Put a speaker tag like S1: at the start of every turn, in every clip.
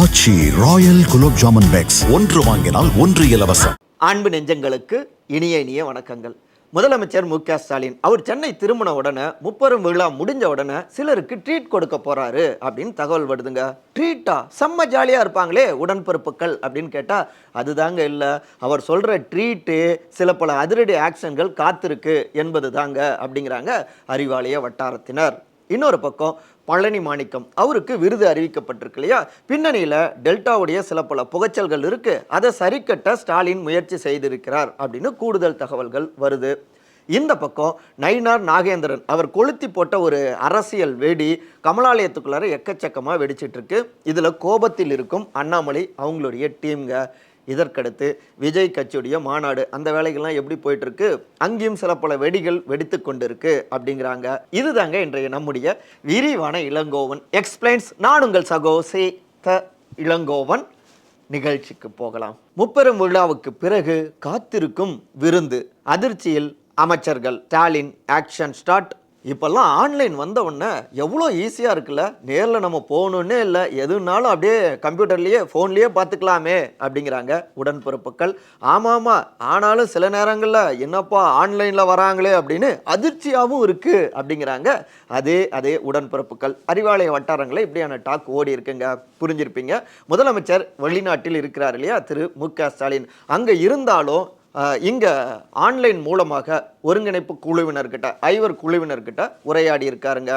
S1: Aachi royal gulab jamun packs. ஒன்று வாங்கினால் ஒன்று இலவசம்.
S2: அன்பு நெஞ்சங்களுக்கு இனிய இனிய வணக்கங்கள். முதலமைச்சர் மு க ஸ்டாலின் அவர் சென்னை திரும்பின உடனே முப்பெரும் விழா முடிஞ்ச உடனே சிலருக்கு ட்ரீட் கொடுக்க போறாரு அப்படின்னு தகவல் வருதுங்க. ட்ரீட்டா செம்ம ஜாலியாக இருப்பாங்களே உடன்பிறப்புகள் அப்படின்னு கேட்டால் அதுதாங்க இல்லை. அவர் சொல்கிற ட்ரீட்டு சில பல அதிரடி ஆக்ஷன்கள் காத்திருக்கு என்பது தாங்க அப்படிங்கிறாங்க அறிவாலய வட்டாரத்தினர். இன்னொரு பக்கம் பழனி மாணிக்கம் அவருக்கு விருது அறிவிக்கப்பட்டிருக்கு இல்லையா பின்னணியில் டெல்டாவுடைய சில பல புகைச்சல்கள் இருக்கு. அதை சரிக்கட்ட ஸ்டாலின் முயற்சி செய்திருக்கிறார் அப்படின்னு கூடுதல் தகவல்கள் வருது. இந்த பக்கம் நயினார் நாகேந்திரன் அவர் கொளுத்தி போட்ட ஒரு அரசியல் வெடி கமலாலயத்துக்குள்ளார எக்கச்சக்கமாக வெடிச்சிட்ருக்கு இதில் கோபத்தில் இருக்கும் அண்ணாமலை அவங்களுடைய டீம்ங்க. இதற்கடுத்து விஜய் கட்சியுடைய மாநாடு அந்த வேலைகள்லாம் எப்படி போயிட்டு இருக்கு அங்கேயும் சில பல வெடிகள் வெடித்து கொண்டிருக்கு அப்படிங்கிறாங்க. இதுதாங்க இன்றைய நம்முடைய விரிவான இளங்கோவன் எக்ஸ்பிளைன்ஸ் நான் உங்கள் சகோ த இளங்கோவன். நிகழ்ச்சிக்கு போகலாம். முப்பெரும் விழாவுக்கு பிறகு காத்திருக்கும் விருந்து அதிர்ச்சியில் அமைச்சர்கள். Stalin action start. இப்போல்லாம் ஆன்லைன் வந்த உடனே எவ்வளோ ஈஸியாக இருக்குல்ல? நேரில் நம்ம போகணுன்னே இல்லை. எதுனாலும் அப்படியே கம்ப்யூட்டர்லேயே ஃபோன்லேயே பார்த்துக்கலாமே அப்படிங்கிறாங்க உடன்பிறப்புகள். ஆமாம் ஆமாம் ஆனாலும் சில நேரங்களில் என்னப்பா ஆன்லைனில் வராங்களே அப்படின்னு அதிர்ச்சியாகவும் இருக்குது அப்படிங்கிறாங்க. அதே அதே உடன்பிறப்புகள். அறிவாலய வட்டாரங்களில் இப்படியான டாக் ஓடி இருக்குங்க. புரிஞ்சிருப்பீங்க. முதலமைச்சர் வெளிநாட்டில் இருக்கிறார் இல்லையா? திரு மு க ஸ்டாலின். அங்கே இருந்தாலும் இங்கே ஆன்லைன் மூலமாக ஒருங்கிணைப்பு குழுவினர்கிட்ட ஐவர் குழுவினர்கிட்ட உரையாடி இருக்காருங்க.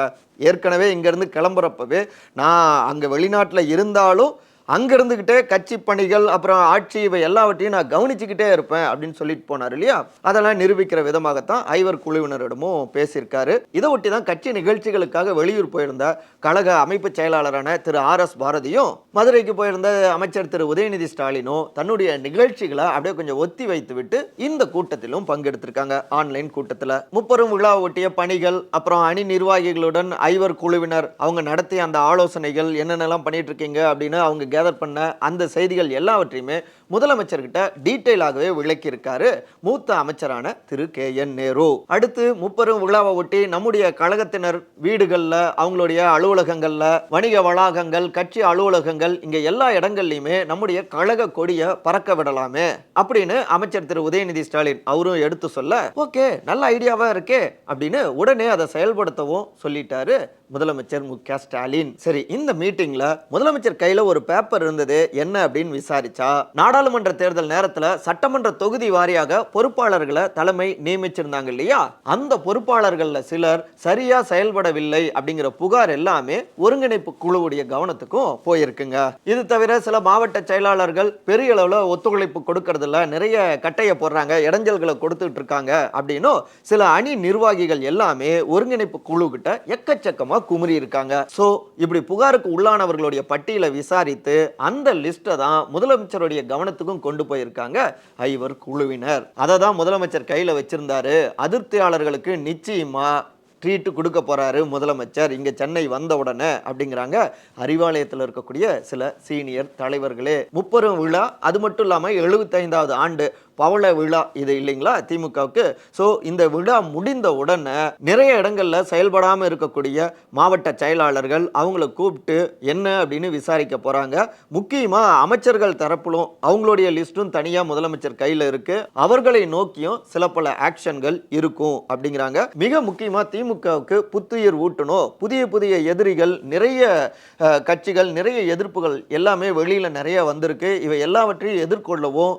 S2: ஏற்கனவே இங்கேருந்து கிளம்புறப்பவே நான் அங்கே வெளிநாட்டில் இருந்தாலும் அங்கே இருந்துக்கிட்டே கட்சி பணிகள் அப்புறம் ஆட்சி இவை எல்லாவற்றையும் நான் கவனிச்சுக்கிட்டே இருப்பேன் அப்படின்னு சொல்லிட்டு போனார் இல்லையா? அதெல்லாம் நிரூபிக்கிற விதமாகத்தான் ஐவர் குழுவினரிடமும் பேசியிருக்காரு. இதை ஒட்டி தான் கட்சி நிகழ்ச்சிகளுக்காக வெளியூர் போயிருந்த கழக அமைப்பு செயலாளரான திரு ஆர் எஸ் பாரதியும் மதுரைக்கு போயிருந்த அமைச்சர் திரு உதயநிதி ஸ்டாலினும் தன்னுடைய நிகழ்ச்சிகளை அப்படியே கொஞ்சம் ஒத்தி வைத்து விட்டு இந்த கூட்டத்திலும் பங்கெடுத்திருக்காங்க ஆன்லைன் கூட்டத்தில். முப்பெரும் விழா ஒட்டிய பணிகள் அப்புறம் அணி நிர்வாகிகளுடன் ஐவர் குழுவினர் அவங்க நடத்திய அந்த ஆலோசனைகள் என்னென்னலாம் பண்ணிட்டு இருக்கீங்க அப்படின்னு அவங்க கேதர் பண்ண அந்த செய்திகள் எல்லாவற்றையுமே முதலமைச்சர்கிட்ட டீட்டெயிலாகவே விளக்கியிருக்காரு மூத்த அமைச்சரான திரு கே என் நேரு. அடுத்து முப்பெரும் விழாவை ஒட்டி நம்முடைய கழகத்தினர் வீடுகளில் அவங்களுடைய அலுவலகங்களில் வணிக வளாகங்கள் கட்சி அலுவலகங்கள் இங்கே எல்லா இடங்கள்லையுமே நம்முடைய கழக கொடியை பறக்க விடலாமே அப்படின்னு அமைச்சர் திரு உதயநிதி ஸ்டாலின் அவரும் எடுத்து சொல்ல ஓகே நல்ல ஐடியாவா இருக்கே அப்படின்னு உடனே அதை செயல்படுத்தவும் சொல்லிட்டாரு முதலமைச்சர் மு க ஸ்டாலின். சரி இந்த மீட்டிங்ல முதலமைச்சர் கையில ஒரு பேப்பர் இருந்தது. என்ன அப்படின்னு விசாரிச்சா நாடாளுமன்ற தேர்தல் நேரத்துல சட்டமன்ற தொகுதி வாரியாக பொறுப்பாளர்களை தலைமை நியமிச்சிருந்தாங்க இல்லையா? அந்த பொறுப்பாளர்கள்ல சிலர் சரியா செயல்படவில்லை அப்படிங்கிற புகார் எல்லாமே ஒருங்கிணைப்பு குழுவுடைய கவனத்துக்கும் போயிருக்குங்க. இது தவிர சில மாவட்ட செயலாளர்கள் பெரிய அளவுல ஒத்துழைப்பு கொடுக்கறதுல நிறைய கட்டைய போடுறாங்க இடைஞ்சல்களை கொடுத்துட்டு இருக்காங்க அப்படின்னும் சில அணி நிர்வாகிகள் எல்லாமே ஒருங்கிணைப்பு குழு கிட்ட எக்கச்சக்கமா குமுறி இருக்காங்க. சோ இப்படி புகாருக்கு உள்ளானவர்களுடைய பட்டியலை விசாரித்து அந்த லிஸ்ட்டை தான் முதலமைச்சருடைய கவனத்துக்கும் கொண்டு போயிருக்காங்க ஐவர் குழுவினர். அதை தான் முதலமைச்சர் கையில் வச்சிருந்தாரு. அதிருப்தியாளர்களுக்கு நிச்சயமாக ட்ரீட்டு கொடுக்க போறாரு முதலமைச்சர். இங்கே சென்னை வந்த உடனே அப்படிங்கிறாங்க. அறிவாலயத்தில் இருக்கக்கூடிய சில சீனியர் தலைவர்களே. முப்பெரும் விழா அது மட்டும் இல்லாமல் எழுபத்தைந்தாவது ஆண்டு பவள விழா இது இல்லைங்களா திமுகவுக்கு? ஸோ இந்த விழா முடிந்த உடனே நிறைய இடங்களில் செயல்படாமல் இருக்கக்கூடிய மாவட்ட செயலாளர்கள் அவங்கள கூப்பிட்டு என்ன அப்படின்னு விசாரிக்க போகிறாங்க முக்கியமாக அமைச்சர்கள் தரப்பிலும் அவங்களுடைய லிஸ்ட்டும் தனியாக முதலமைச்சர் கையில் இருக்குது அவர்களை நோக்கியும் சில பல ஆக்ஷன்கள் இருக்கும் அப்படிங்கிறாங்க. மிக முக்கியமாக திமுகவுக்கு புத்துயிர் ஊட்டணும். புதிய புதிய எதிரிகள் நிறைய கட்சிகள் நிறைய எதிர்ப்புகள் எல்லாமே வெளியில் நிறைய வந்திருக்கு. இவை எல்லாவற்றையும் எதிர்கொள்ளவும்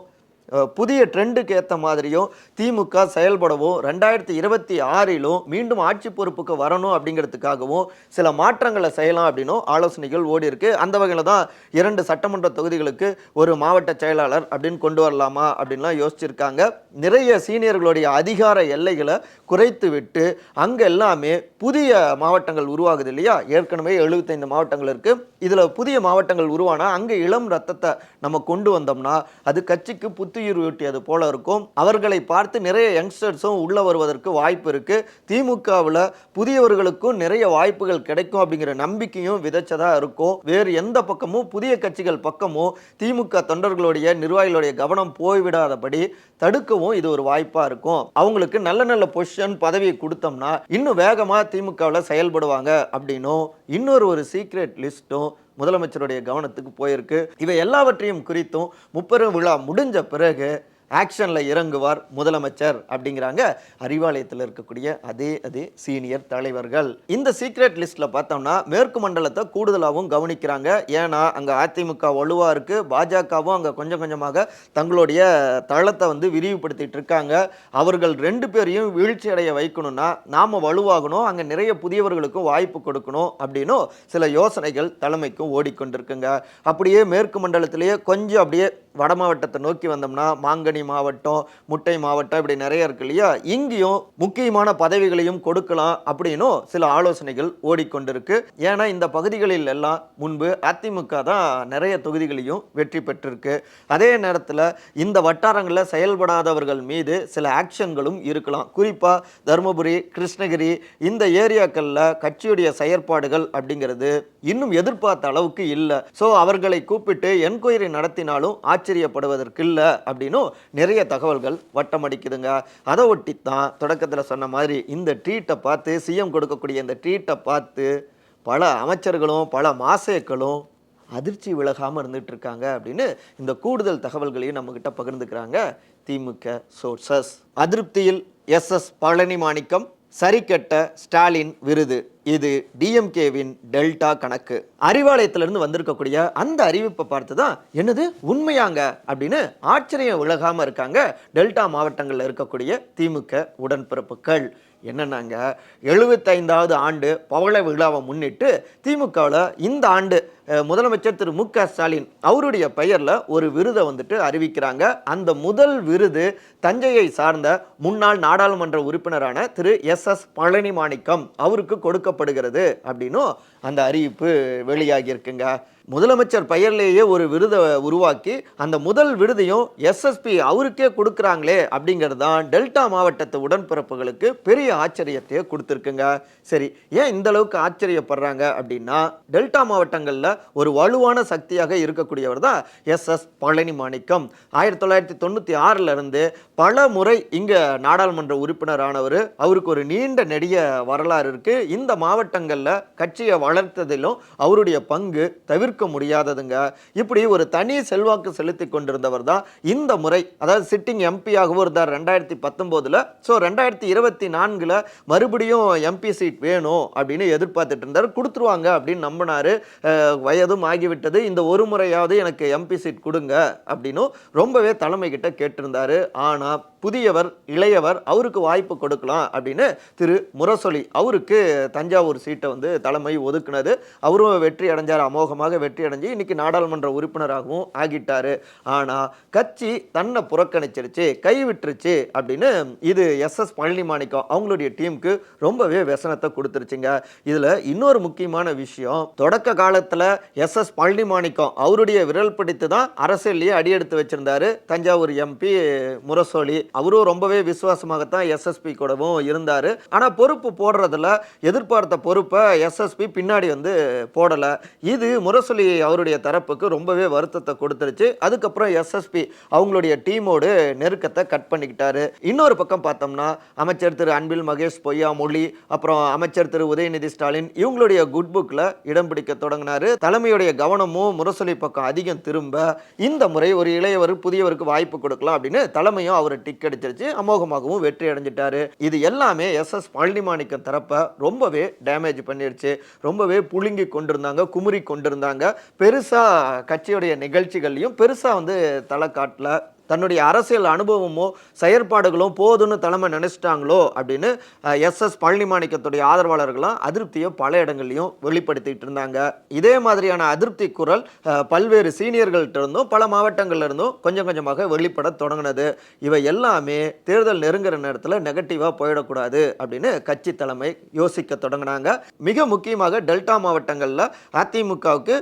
S2: புதிய ட்ரெண்டுக்கு ஏற்ற மாதிரியும் திமுக செயல்படவும் ரெண்டாயிரத்தி இருபத்தி ஆறிலும் மீண்டும் ஆட்சி பொறுப்புக்கு வரணும் அப்படிங்கிறதுக்காகவும் சில மாற்றங்களை செய்யலாம் அப்படின்னும் ஆலோசனைகள் ஓடி இருக்கு. அந்த வகையில் தான் இரண்டு சட்டமன்ற தொகுதிகளுக்கு ஒரு மாவட்ட செயலாளர் அப்படின்னு கொண்டு வரலாமா அப்படின்லாம் யோசிச்சிருக்காங்க. நிறைய சீனியர்களுடைய அதிகார எல்லைகளை குறைத்து விட்டு எல்லாமே புதிய மாவட்டங்கள் உருவாகுது இல்லையா? ஏற்கனவே எழுபத்தைந்து மாவட்டங்கள் இருக்குது இதில் புதிய மாவட்டங்கள் உருவானா? அங்கே இளம் ரத்தத்தை நம்ம கொண்டு வந்தோம்னா அது கட்சிக்கு புத்துயிர் ஊட்டியது போல இருக்கும். அவர்களை பார்த்து நிறைய யங்ஸ்டர்ஸும் உள்ளே வருவதற்கு வாய்ப்பு இருக்குது திமுகவில் புதியவர்களுக்கும் நிறைய வாய்ப்புகள் கிடைக்கும் அப்படிங்கிற நம்பிக்கையும் விதைச்சதாக இருக்கும். வேறு எந்த பக்கமும் புதிய கட்சிகள் பக்கமும் திமுக தொண்டர்களுடைய நிர்வாகிகளுடைய கவனம் போய்விடாதபடி தடுக்கவும் இது ஒரு வாய்ப்பாக இருக்கும். அவங்களுக்கு நல்ல நல்ல பொசிஷன் பதவியை கொடுத்தோம்னா இன்னும் வேகமாக திமுகவில் செயல்படுவாங்க அப்படின்னும் இன்னொரு ஒரு சீக்ரெட் லிஸ்ட்டும் முதலமைச்சருடைய கவனத்துக்கு போயிருக்கு. இவை எல்லாவற்றையும் குறித்தும் முப்பெரும் விழா முடிஞ்ச பிறகு ஆக்ஷனில் இறங்குவார் முதலமைச்சர் அப்படிங்கிறாங்க அறிவாலயத்தில் இருக்கக்கூடிய அதே அதே சீனியர் தலைவர்கள். இந்த சீக்ரெட் லிஸ்ட்டில் பார்த்தோம்னா மேற்கு மண்டலத்தை கூடுதலாகவும் கவனிக்கிறாங்க. ஏன்னா அங்கே அதிமுக வலுவாக இருக்குது பாஜகவும் அங்கே கொஞ்சம் கொஞ்சமாக தங்களுடைய தளத்தை வந்து விரிவுபடுத்திட்டு இருக்காங்க. அவர்கள் ரெண்டு பேரையும் வீழ்ச்சி அடைய வைக்கணும்னா நாம் வலுவாகணும் அங்கே நிறைய புதியவர்களுக்கும் வாய்ப்பு கொடுக்கணும் அப்படின்னும் சில யோசனைகள் தலைமைக்கும் ஓடிக்கொண்டிருக்குங்க. அப்படியே மேற்கு மண்டலத்திலேயே கொஞ்சம் அப்படியே வட மாவட்டத்தை நோக்கி வந்தோம்னா மாங்கனி மாவட்டம் முட்டை மாவட்டம் இப்படி நிறைய இருக்கு இல்லையா? இங்கேயும் முக்கியமான பதவிகளையும் கொடுக்கலாம் அப்படின்னும் சில ஆலோசனைகள் ஓடிக்கொண்டிருக்கு. ஏன்னா இந்த பகுதிகளில் எல்லாம் முன்பு அதிமுக தான் நிறைய தொகுதிகளையும் வெற்றி பெற்றிருக்கு. அதே நேரத்தில் இந்த வட்டாரங்களில் செயல்படாதவர்கள் மீது சில ஆக்ஷன்களும் இருக்கலாம். குறிப்பாக தருமபுரி கிருஷ்ணகிரி இந்த ஏரியாக்களில் கட்சியுடைய செயற்பாடுகள் அப்படிங்கிறது இன்னும் எதிர்பார்த்த அளவுக்கு இல்லை. ஸோ அவர்களை கூப்பிட்டு என்கொயரி நடத்தினாலும் ஆச்சரியப்படுவதற்கு இல்லை அப்படின்னும் நிறைய தகவல்கள் வட்டமடிக்குதுங்க அதை ஒட்டி தான் தொடக்கத்தில் சொன்ன மாதிரி இந்த ட்ரீட்டை பார்த்து சிஎம் கொடுக்கக்கூடிய இந்த ட்ரீட்டை பார்த்து பல அமைச்சர்களும் பல மாசேக்களும் அதிர்ச்சி விலகாமல் இருந்துட்டு இருக்காங்க அப்படின்னு இந்த கூடுதல் தகவல்களையும் நம்மக்கிட்ட பகிர்ந்துக்கிறாங்க. திமுக சோர்சஸ் அதிருப்தியில் எஸ் எஸ் பழனி மாணிக்கம் சரிக்கட்ட ஸ்டாலின் விருது. இது டிஎம்கேவின் டெல்டா கணக்கு. அறிவாலயத்திலிருந்து வந்திருக்கக்கூடிய அந்த அறிவிப்பை பார்த்து தான் என்னது உண்மையாங்க அப்படின்னு ஆச்சரியம் உலகாமல் இருக்காங்க டெல்டா மாவட்டங்களில் இருக்கக்கூடிய திமுக உடன்பிறப்புகள். என்னென்னாங்க எழுபத்தைந்தாவது ஆண்டு பவள விழாவை முன்னிட்டு திமுகவில் இந்த ஆண்டு முதலமைச்சர் திரு மு க ஸ்டாலின் அவருடைய பெயரில் ஒரு விருதை வந்துட்டு அறிவிக்கிறாங்க. அந்த முதல் விருது தஞ்சையை சார்ந்த முன்னாள் நாடாளுமன்ற உறுப்பினரான திரு எஸ் எஸ் பழனி மாணிக்கம் அவருக்கு கொடுக்கப்படுகிறது அப்படின்னும் அந்த அறிவிப்பு வெளியாகியிருக்குங்க. முதலமைச்சர் பெயர்லேயே ஒரு விருதை உருவாக்கி அந்த முதல் விருதையும் எஸ்எஸ்பி அவருக்கே கொடுக்குறாங்களே அப்படிங்கிறது தான் டெல்டா மாவட்டத்து உடன்பிறப்புகளுக்கு பெரிய ஆச்சரியத்தையே கொடுத்துருக்குங்க. சரி ஏன் இந்த அளவுக்கு ஆச்சரியப்படுறாங்க அப்படின்னா டெல்டா மாவட்டங்களில் ஒரு வலுவான சக்தியாக இருக்கக்கூடியவர் தான் எஸ் எஸ் பழனி மாணிக்கம். ஆயிரத்தி தொள்ளாயிரத்தி தொண்ணூற்றி ஆறில் இருந்து பல முறை இங்கே நாடாளுமன்ற உறுப்பினரானவர் அவருக்கு ஒரு நீண்ட நெடிய வரலாறு இருக்கு. இந்த மாவட்டங்களில் கட்சியை வளர்த்ததிலும் அவருடைய பங்கு தவிர்க்க முடியாததுங்க. இப்படி ஒரு தனி செல்வாக்கு செலுத்தி கொண்டிருந்தவர் தான் இந்த முறை. அதாவது சிட்டிங் எம்பியாகவும் இருந்தார் ரெண்டாயிரத்தி பத்தொம்போதில். ஸோ ரெண்டாயிரத்தி இருபத்தி நான்கில் மறுபடியும் எம்பி சீட் வேணும் அப்படின்னு எதிர்பார்த்துட்டு இருந்தார் கொடுத்துருவாங்க அப்படின்னு நம்பினாரு. வயதும் ஆகிவிட்டது. இந்த ஒரு முறையாவது எனக்கு எம்பி சீட் கொடுங்க அப்படின்னும் ரொம்பவே தலைமை கிட்ட கேட்டிருந்தாரு. ஆனால் புதியவர் இளையவர் அவருக்கு வாய்ப்பு கொடுக்கலாம் அப்படின்னு திரு முரசொலி அவருக்கு தஞ்சாவூர் சீட்டை வந்து தலைமை ஒதுக்குனது. அவரும் வெற்றி அடைஞ்சார் அமோகமாக வெற்றி அடைஞ்சு இன்னைக்கு நாடாளுமன்ற உறுப்பினராகவும் ஆகிட்டார். ஆனால் கட்சி தன்னை புறக்கணிச்சிருச்சு கைவிட்டுருச்சு அப்படின்னு இது எஸ்எஸ் பழனிமாணிக்கம் பழனி மாணிக்கம் அவங்களுடைய டீமுக்கு ரொம்பவே व्यசனத்தை கொடுத்துருச்சுங்க. இதில் இன்னொரு முக்கியமான விஷயம் தொடக்க காலத்தில் எஸ்எஸ் பழனிமாணிக்கம் பழனி மாணிக்கம் அவருடைய விரல் பிடித்து தான் அரசியல்லையே அடியெடுத்து வச்சிருந்தாரு தஞ்சாவூர் எம்பி முரசொலி. அவரும் ரொம்பவே விசுவாசமாகத்தான் எஸ்எஸ்பி கூடவும் இருந்தார். ஆனால் பொறுப்பு போடுறதில் எதிர்பார்த்த பொறுப்பை எஸ்எஸ்பி பின்னாடி வந்து போடலை. இது முரசொலி அவருடைய தரப்புக்கு ரொம்பவே வருத்தத்தை கொடுத்துருச்சு. அதுக்கப்புறம் எஸ்எஸ்பி அவங்களுடைய டீமோடு நெருக்கத்தை கட் பண்ணிக்கிட்டாரு. இன்னொரு பக்கம் பார்த்தோம்னா அமைச்சர் திரு அன்பில் மகேஷ் பொய்யாமொழி அப்புறம் அமைச்சர் திரு உதயநிதி ஸ்டாலின் இவங்களுடைய குட் புக்கில் இடம் பிடிக்க தொடங்கினாரு. தலைமையுடைய கவனமும் முரசொலி பக்கம் அதிகம் திரும்ப இந்த முறை ஒரு இளையவர் புதியவருக்கு வாய்ப்பு கொடுக்கலாம் அப்படின்னு தலைமையும் அவர் டிக் கிடைச்சிருச்சு அமோகமாகவும் வெற்றி அடைஞ்சிட்டாரு. இது எல்லாமே எஸ் எஸ் பழனிமாணிக்கம் தரப்ப ரொம்பவே டேமேஜ் பண்ணிருச்சு. ரொம்பவே புழுங்கி கொண்டிருந்தாங்க குமுறி கொண்டிருந்தாங்க. பெருசா கட்சியுடைய நிகழ்ச்சிகள்லையும் பெருசா வந்து தலை காட்டல. தன்னுடைய அரசியல் அனுபவமோ செயற்பாடுகளும் போதும்னு தலைமை நினைச்சிட்டாங்களோ அப்படின்னு எஸ். எஸ். பழனிமாணிக்கத்துடைய ஆதரவாளர்களும் அதிருப்தியை பல இடங்கள்லையும் வெளிப்படுத்திட்டு இருந்தாங்க. இதே மாதிரியான அதிருப்தி குரல் பல்வேறு சீனியர்கள்ட்ட இருந்தும் பல மாவட்டங்கள்ல இருந்தும் கொஞ்சம் கொஞ்சமாக வெளிப்பட தொடங்கினது. இவை எல்லாமே தேர்தல் நெருங்குற நேரத்தில் நெகட்டிவாக போயிடக்கூடாது அப்படின்னு கட்சி தலைமை யோசிக்க தொடங்கினாங்க. மிக முக்கியமாக டெல்டா மாவட்டங்களில் அதிமுகவுக்கு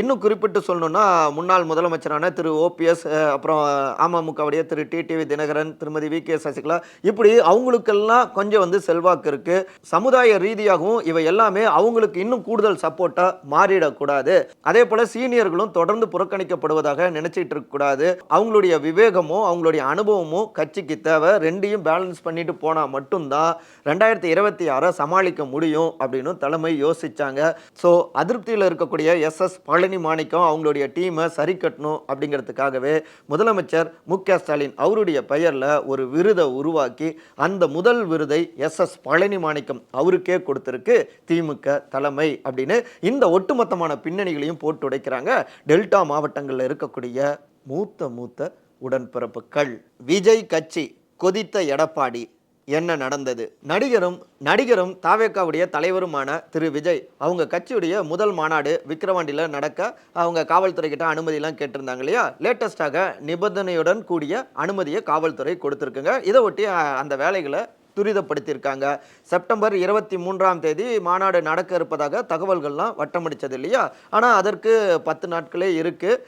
S2: இன்னும் குறிப்பிட்டு சொல்லணும்னா முன்னாள் முதலமைச்சரான திரு. ஓபிஎஸ் அப்புறம் அமமுகவுடைய திரு டிடிவி தினகரன் திருமதி வி கே சசிகலா இப்படி அவங்களுக்கெல்லாம் கொஞ்சம் வந்து செல்வாக்கு இருக்கு. சமுதாய ரீதியாகவும் இவை எல்லாமே அவங்களுக்கு இன்னும் கூடுதல் சப்போர்ட்டா மாறிடக்கூடாது. அதே போல சீனியர்களும் தொடர்ந்து புறக்கணிக்கப்படுவதாக நினைச்சிட்டு இருக்க கூடாது. அவங்களுடைய விவேகமும் அவங்களுடைய அனுபவமும் கட்சிக்கு தேவை. ரெண்டையும் பேலன்ஸ் பண்ணிட்டு போனா மட்டும்தான் ரெண்டாயிரத்தி இருபத்தி ஆறை சமாளிக்க முடியும் அப்படின்னு தலைமை யோசிச்சாங்க. ஸோ அதிருப்தியில் இருக்கக்கூடிய எஸ் எஸ் பழனி மாணிக்கம் அவங்களுடைய டீமை சரி கட்டணும் அப்படிங்கிறதுக்காகவே முதலமைச்சர் மு க ஸ்டாலின் அவருடைய பெயரில் ஒரு விருதை உருவாக்கி அந்த முதல் விருதை எஸ் எஸ் பழனி மாணிக்கம் அவருக்கே கொடுத்துருக்கு திமுக தலைமை அப்படின்னு இந்த ஒட்டுமொத்தமான பின்னணிகளையும் போட்டு உடைக்கிறாங்க டெல்டா மாவட்டங்களில் இருக்கக்கூடிய மூத்த மூத்த உடன்பிறப்புகள். விஜய் கட்சி கொதித்த எடப்பாடி. என்ன நடந்தது? நடிகரும் நடிகரும் தாவேக்காவுடைய தலைவருமான திரு. விஜய் அவங்க கட்சியுடைய முதல் மாநாடு விக்கிரவாண்டியில் நடக்க அவங்க காவல்துறை கிட்ட அனுமதியெல்லாம் கேட்டிருந்தாங்க இல்லையா? லேட்டஸ்டாக நிபந்தனையுடன் கூடிய அனுமதியை காவல்துறை கொடுத்துருக்குங்க. இதை ஒட்டி அந்த வேலைகளை துரிதப்படுத்தியிருக்காங்க. செப்டம்பர் இருபத்தி மூன்றாம் தேதி மாநாடு நடக்க இருப்பதாக தகவல்கள்லாம் வட்டமடித்தது இல்லையா? ஆனால் அதற்கு பத்து நாட்களே இருக்குது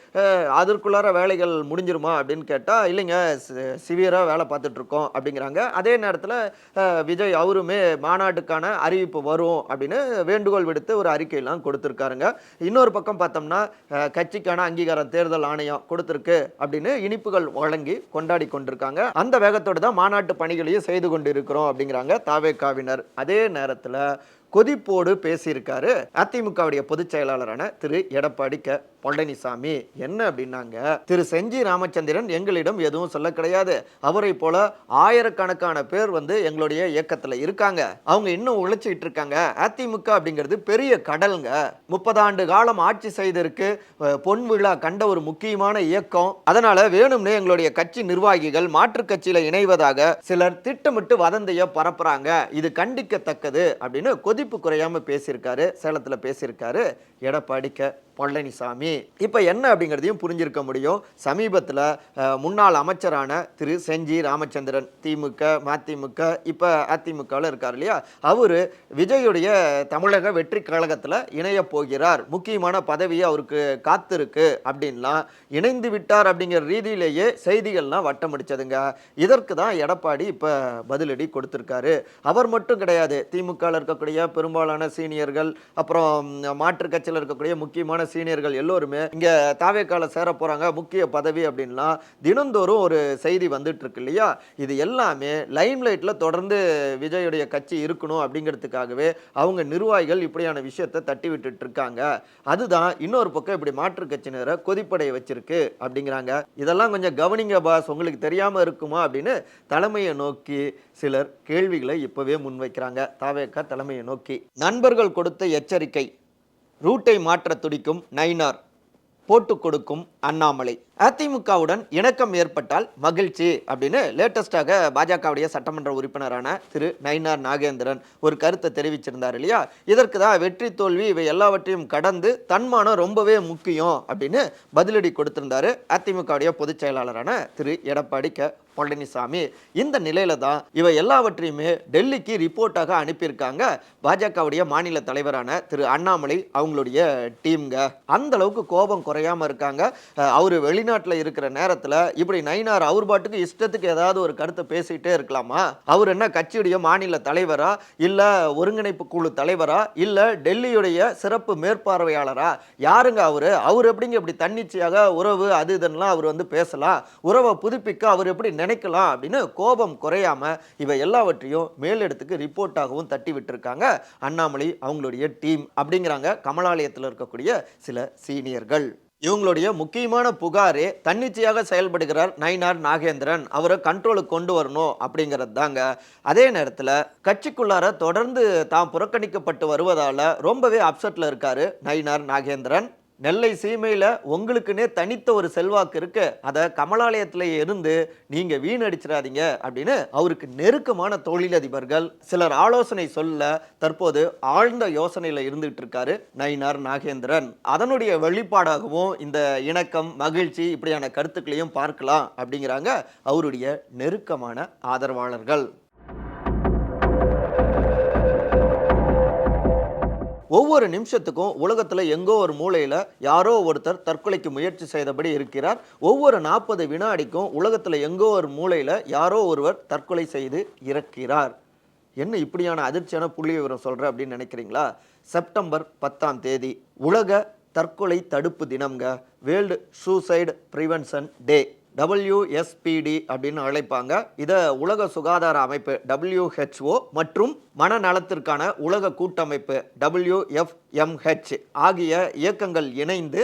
S2: அதற்குள்ளார வேலைகள் முடிஞ்சிருமா அப்படின்னு கேட்டால் இல்லைங்க சிவியராக வேலை பார்த்துட்ருக்கோம் அப்படிங்கிறாங்க. அதே நேரத்தில் விஜய் அவருமே மாநாட்டுக்கான அறிவிப்பு வரும் அப்படின்னு வேண்டுகோள் விடுத்து ஒரு அறிக்கையெல்லாம் கொடுத்துருக்காருங்க. இன்னொரு பக்கம் பார்த்தோம்னா கட்சிக்கான அங்கீகாரம் தேர்தல் ஆணையம் கொடுத்துருக்கு அப்படின்னு இனிப்புகள் வழங்கி கொண்டாடி கொண்டிருக்காங்க. அந்த வேகத்தோடு தான் மாநாட்டு பணிகளையும் செய்து கொண்டு இருக்கிறோம் அப்படிங்கிறாங்க தாவேக்காவினர். அதே நேரத்தில் கொதிப்போடு பேசியிருக்காரு அதிமுகவுடைய பொதுச் செயலாளரான திரு எடப்பாடி க பழனிசாமி. என்ன அப்படின்னாங்க திரு செஞ்சி ராமச்சந்திரன் எங்களிடம் எதுவும் சொல்ல கிடையாது. அவரை போல ஆயிரக்கணக்கான பேர் வந்து எங்களுடைய இயக்கத்துல இருக்காங்க. அவங்க இன்னும் உழைச்சிட்டு இருக்காங்க. அதிமுக அப்படிங்கிறது பெரிய கடலுங்க. முப்பதாண்டு காலம் ஆட்சி செய்திருக்கு. பொன் விழா கண்ட ஒரு முக்கியமான இயக்கம். அதனால வேணும்னே எங்களுடைய கட்சி நிர்வாகிகள் மாற்றுக் கட்சியில இணைவதாக சிலர் திட்டமிட்டு வதந்திய பரப்புறாங்க. இது கண்டிக்கத்தக்கது அப்படின்னு கொதி மதிப்பு குறையாம பேசியிருக்காரு சேலத்தில் பேசியிருக்காரு. எடப்பாடி க பழனிசாமி. இப்போ என்ன அப்படிங்கிறதையும் புரிஞ்சிருக்க முடியும். சமீபத்தில் முன்னாள் அமைச்சரான திரு செஞ்சி ராமச்சந்திரன் திமுக மதிமுக இப்போ அதிமுகவில் இருக்கார் இல்லையா? அவர் விஜயுடைய தமிழக வெற்றி கழகத்தில் இணைய போகிறார். முக்கியமான பதவியை அவருக்கு காத்திருக்கு அப்படின்லாம் இணைந்து விட்டார் அப்படிங்கிற ரீதியிலேயே செய்திகள்லாம் வட்டமடிச்சதுங்க. இதற்கு தான் எடப்பாடி இப்போ பதிலடி கொடுத்துருக்காரு. அவர் மட்டும் கிடையாது. திமுகவில் இருக்கக்கூடிய பெரும்பாலான சீனியர்கள் அப்புறம் மாற்றுக் கட்சியில் இருக்கக்கூடிய முக்கியமான சீனியர்கள் எல்லோருமே இங்கே தாவேக்கால சேர போகிறாங்க முக்கிய பதவி அப்படின்லாம் தினந்தோறும் ஒரு செய்தி வந்துட்டு இருக்கு இல்லையா? இது எல்லாமே லைம்லைட்டில் தொடர்ந்து விஜயுடைய கட்சி இருக்கணும் அப்படிங்கிறதுக்காகவே அவங்க நிர்வாகிகள் இப்படியான விஷயத்தை தட்டி விட்டுட்டு இருக்காங்க அதுதான் இன்னொரு பக்கம் இப்படி மாற்றுக் கட்சியினரை கொதிப்படைய வச்சிருக்கு அப்படிங்கிறாங்க. இதெல்லாம் கொஞ்சம் கவனிங்க பாஸ் உங்களுக்கு தெரியாமல் இருக்குமா அப்படின்னு தலைமையை நோக்கி சிலர் கேள்விகளை இப்போவே முன்வைக்கிறாங்க. தாவேக்கா தலைமையை நோக்கி. நண்பர்கள் கொடுத்த எச்சரிக்கை. ரூட்டை மாற்ற துடிக்கும் நைனார் போட்டு கொடுக்கும் அண்ணாமலை. அதிமுகவுடன் இணக்கம் ஏற்பட்டால் மகிழ்ச்சி அப்படின்னு லேட்டஸ்டாக பாஜகவுடைய சட்டமன்ற உறுப்பினரான திரு நயினார் நாகேந்திரன் ஒரு கருத்தை தெரிவிச்சிருந்தார் இல்லையா? இதற்கு தான் வெற்றி தோல்வி இவை எல்லாவற்றையும் கடந்து தன்மானம் ரொம்பவே முக்கியம் அப்படின்னு பதிலடி கொடுத்திருந்தாரு அதிமுகவுடைய பொதுச் செயலாளரான திரு எடப்பாடி க. பழனிசாமி. இந்த நிலையில தான் இவை எல்லாவற்றையுமே டெல்லிக்கு ரிப்போர்ட்டாக அனுப்பியிருக்காங்க பாஜகவுடைய மாநில தலைவரான திரு அண்ணாமலை அவங்களுடைய டீம்ங்க. அந்த அளவுக்கு கோபம் குறையாம இருக்காங்க. அவர் அவரு இருக்கிற நேரத்துல இப்படி நயினார் அவர் பாட்டுக்கு இஷ்டத்துக்கு ஏதாவது ஒரு கருத்தை பேசிட்டே இருக்கலாமா? அவர் என்ன கட்சியுடைய மாநில தலைவரா? இல்ல ஒருங்கிணைப்பு குழு தலைவரா? இல்ல டெல்லியுடைய சிறப்பு மேற்பார்வையாளரா? யாருங்க அவரு? அவர் எப்படிங்க இப்படி தன்னிச்சையாக உறவு அது இதெல்லாம் அவர் வந்து பேசலாம். உறவை புதுப்பிக்க அவர் எப்படி நினைக்கலாம் அப்படின்னு கோபம் குறையாம இவை எல்லாவற்றையும் மேலிடத்துக்கு ரிப்போர்ட்டாகவும் தட்டி விட்டுருக்காங்க. அண்ணாமலை அவங்களுடைய டீம் அப்படிங்கிறாங்க. கமலாலயத்தில் இருக்கக்கூடிய சில சீனியர்கள் இவங்களுடைய முக்கியமான புகாரே தன்னிச்சையாக செயல்படுகிறார் நயினார் நாகேந்திரன். அவரை கண்ட்ரோலுக்கு கொண்டு வரணும் அப்படிங்கிறது தாங்க. அதே நேரத்தில் கட்சிக்குள்ளார தொடர்ந்து தாம் புறக்கணிக்கப்பட்டு வருவதால் ரொம்பவே அப்செட்டில் இருக்கார் நயினார் நாகேந்திரன். நெல்லை சீமையில் உங்களுக்குன்னே தனித்த ஒரு செல்வாக்கு இருக்கு. அதை கமலாலயத்தில் இருந்து நீங்கள் வீணடிச்சிடாதீங்க அப்படின்னு அவருக்கு நெருக்கமான தொழிலதிபர்கள் சிலர் ஆலோசனை சொல்ல தற்போது ஆழ்ந்த யோசனையில் இருந்துகிட்டு இருக்காரு நயினார் நாகேந்திரன். அதனுடைய வெளிப்பாடாகவும் இந்த இணக்கம் மகிழ்ச்சி இப்படியான கருத்துக்களையும் பார்க்கலாம் அப்படிங்கிறாங்க அவருடைய நெருக்கமான ஆதரவாளர்கள். ஒவ்வொரு நிமிஷத்துக்கும் உலகத்தில் எங்கோ ஒரு மூலையில் யாரோ ஒருத்தர் தற்கொலைக்கு முயற்சி செய்தபடி இருக்கிறார். ஒவ்வொரு நாற்பது வினாடிக்கும் உலகத்தில் எங்கோ ஒரு மூலையில் யாரோ ஒருவர் தற்கொலை செய்து இறக்கிறார். என்ன இப்படியான அதிர்ச்சியான புள்ளி விவரம் சொல்ற அப்படின்னு நினைக்கிறீங்களா? செப்டம்பர் பத்தாம் தேதி உலக தற்கொலை தடுப்பு தினம்ங்க. World suicide prevention day. WSPD அப்படின்னு அழைப்பாங்க. இதை உலக சுகாதார அமைப்பு டபிள்யூஹெச்ஓ மற்றும் மனநலத்திற்கான உலக கூட்டமைப்பு டபிள்யூஎஃப்எம்ஹெச் ஆகிய இயக்கங்கள் இணைந்து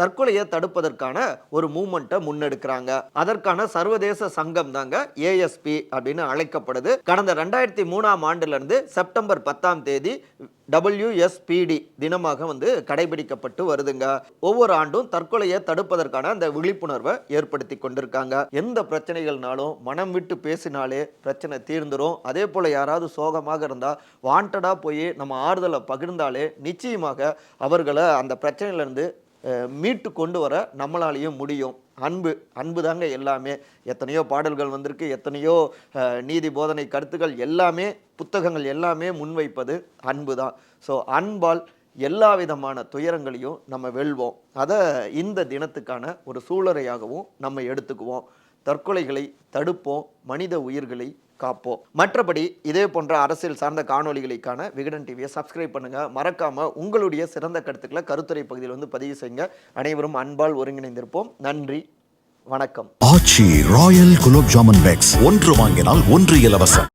S2: தற்கொலையை தடுப்பதற்கான ஒரு மூமெண்ட்டை முன்னெடுக்கிறாங்க. அதற்கான சர்வதேச சங்கம் தாங்க ஏஎஸ்பி அப்படின்னு அழைக்கப்படுது. கடந்த ரெண்டாயிரத்தி மூணாம் ஆண்டுலேருந்து செப்டம்பர் பத்தாம் தேதி டபிள்யூஎஸ்பிடி தினமாக வந்து கடைபிடிக்கப்பட்டு வருதுங்க. ஒவ்வொரு ஆண்டும் தற்கொலையை தடுப்பதற்கான அந்த விழிப்புணர்வை ஏற்படுத்தி கொண்டிருக்காங்க. எந்த பிரச்சனைகள்னாலும் மனம் விட்டு பேசினாலே பிரச்சனை தீர்ந்துடும் அதே போல் யாராவது சோகமாக இருந்தால் வாண்டடாக போய் நம்ம ஆறுதலை பகிர்ந்தாலே நிச்சயமாக அவர்களை அந்த பிரச்சனையிலேருந்து மீட்டு கொண்டு வர நம்மளாலையும் முடியும். அன்பு அன்பு தாங்க எல்லாமே. எத்தனையோ பாடல்கள் வந்திருக்கு எத்தனையோ நீதி போதனை கருத்துக்கள் எல்லாமே புத்தகங்கள் எல்லாமே முன்வைப்பது அன்பு தான். ஸோ அன்பால் எல்லா விதமான துயரங்களையும் நம்ம வெல்வோம். அதை இந்த தினத்துக்கான ஒரு சூழலையாகவும் நம்ம எடுத்துக்குவோம். தற்கொலைகளை தடுப்போம். மனித உயிர்களை காப்போம். மற்றபடி இதே போன்ற அரசியல் சார்ந்த காணொளிகளுக்கான விகடன் டிவியை சப்ஸ்கிரைப் பண்ணுங்க. மறக்காம உங்களுடைய சிறந்த கருத்துக்களை கருத்துரை பகுதியில் வந்து பதிவு செய்யுங்க. அனைவரும் அன்பால் ஒருங்கிணைந்திருப்போம். நன்றி. வணக்கம்.
S1: Aachi royal gulab jamun packs. ஒன்று வாங்கினால் ஒன்று இலவசம்.